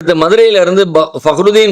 அடுத்து மதுரையில இருந்து ப-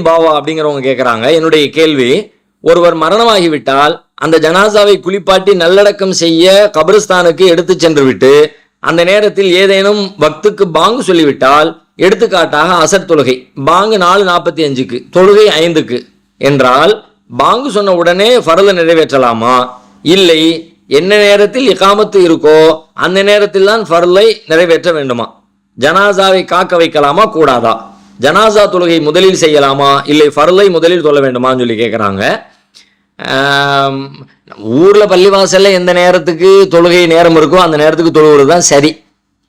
பாவா அப்படிங்கிறவங்க கேட்குறாங்க என்னுடைய கேள்வி ஒருவர் மரணமாகிவிட்டால் அந்த ஜனாசாவை குளிப்பாட்டி நல்லடக்கம் செய்ய கபிரஸ்தானுக்கு எடுத்து சென்று விட்டு அந்த நேரத்தில் ஏதேனும் பக்துக்கு பாங்கு சொல்லிவிட்டால் எடுத்துக்காட்டாக அசர் தொழுகை. பாங்கு நாலு நாற்பத்தி அஞ்சுக்கு தொழுகை ஐந்துக்கு. என்றால் பாங்கு சொன்ன உடனே ஃபரலை நிறைவேற்றலாமா? இல்லை. என்ன நேரத்தில் இகாமத்து இருக்கோ அந்த நேரத்தில் தான் ஃபர்லை நிறைவேற்ற வேண்டுமா? ஜனாசாவை காக்க வைக்கலாமா? கூடாதா? ஜனாசா தொழுகை முதலில் செய்யலாமா? இல்லை ஃபர்லை முதலில் தொழ வேண்டுமான்னு சொல்லி கேட்குறாங்க ஊரில் பள்ளிவாசலில் எந்த நேரத்துக்கு தொழுகை நேரம் இருக்கோ அந்த நேரத்துக்கு தொழுகிறது தான் சரி.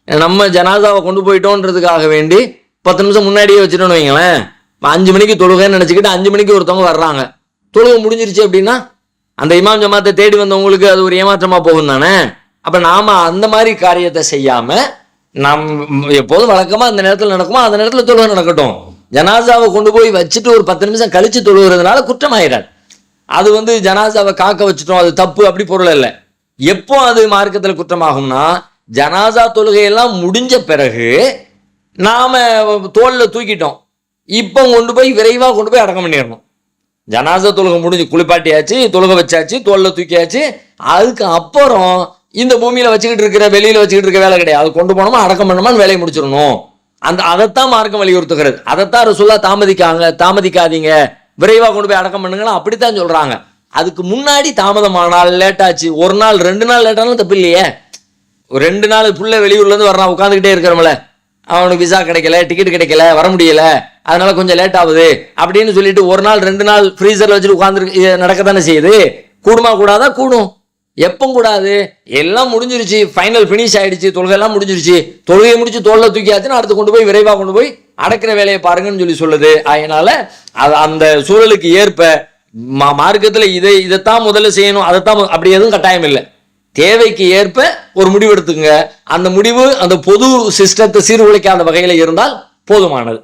நம்ம ஜனாசாவை கொண்டு போயிட்டோன்றதுக்காக வேண்டி பத்து நிமிஷம் முன்னாடியே வச்சுட்டோன்னு வைங்களேன். இப்போ அஞ்சு மணிக்கு தொழுகைன்னு நினச்சிக்கிட்டு அஞ்சு மணிக்கு ஒருத்தவங்க வர்றாங்க. தொழுகை முடிஞ்சிருச்சு அப்படின்னா அந்த இமாம் ஜமாத்தை தேடி வந்தவங்களுக்கு அது ஒரு ஏமாற்றமாக போகும் தானே அப்போ நாம் அந்த மாதிரி காரியத்தை செய்யாமல் நாம் எப்போதும் வழக்கமாக அந்த நேரத்தில் நடக்குமோ அந்த நேரத்தில் தொழுகை நடக்கட்டும். ஜனாசாவை கொண்டு போய் வச்சுட்டு ஒரு பத்து நிமிஷம் கழித்து தொழுகிறதுனால குற்றமாயிடாது அது வந்து ஜனாசாவை காக்க வச்சுட்டோம் அது தப்பு அப்படி பொருள் இல்லை எப்போ அது மார்க்கத்தில் குற்றமாகும்னா ஜனாசா தொழுகையெல்லாம் முடிஞ்ச பிறகு நாம் தோலில் தூக்கிட்டோம். இப்போ கொண்டு போய் விரைவாக கொண்டு போய் அடக்கம் பண்ணிடணும். ஜனாசா தொழுகை முடிஞ்சு குளிப்பாட்டியாச்சு தொழுகை வச்சாச்சு தோலில் தூக்கியாச்சு. அதுக்கு அப்புறம் இந்த பூமியில வச்சுக்கிட்டு இருக்கிற வெளியில வச்சுக்கிட்டு இருக்க வேலை கிடையாது. அது கொண்டு போனோமா அடக்கம் பண்ணோமான்னு வேலையை முடிச்சிடணும். அந்த அதைத்தான் மார்க்கம் வலியுறுத்துகிறது. அதைத்தான் ரசூல்லா தாமதிக்காங்க தாமதிக்காதீங்க. விரைவாக கொண்டு போய் அடக்கம் பண்ணுங்களா அப்படித்தான் சொல்றாங்க. அதுக்கு முன்னாடி தாமதமானால் லேட் ஆச்சு ஒரு நாள் ரெண்டு நாள் லேட்டானாலும் தப்பு இல்லையே. ரெண்டு நாள் புள்ள வெளியூர்ல இருந்து வர்றான் உட்காந்துக்கிட்டே இருக்கிறோம்ல. அவனுக்கு விசா கிடைக்கல டிக்கெட் கிடைக்கல வர முடியல. அதனால கொஞ்சம் லேட் ஆகுது. அப்படின்னு சொல்லிட்டு ஒரு நாள் ரெண்டு நாள் ஃப்ரீசர்ல வச்சுட்டு உட்காந்துருக்கு நடக்க தானே செய்யுது? கூடுமா கூடாதா? கூடும். எப்போ கூடாது. எல்லாம் முடிஞ்சிருச்சு. ஃபைனல் ஃபினிஷ் ஆயிடுச்சு. தொழுகையெல்லாம் முடிஞ்சிருச்சு. தொழுகையை முடிச்சு தோலை தூக்கியாச்சுன்னா அடுத்து கொண்டு போய் விரைவாக கொண்டு போய் அடக்கிற வேலையை பாருங்கன்னு சொல்லி சொல்லுது. அதனால அது அந்த சூழலுக்கு ஏற்ப மா மார்க்கத்தில் இதை இதைத்தான் முதல்ல செய்யணும். அதைத்தான் அப்படி எதுவும் கட்டாயம் இல்லை. தேவைக்கு ஏற்ப ஒரு முடிவு எடுத்துங்க அந்த முடிவு அந்த பொது சிஸ்டத்தை சீர்குலைக்காத வகையில் இருந்தால் போதுமானது.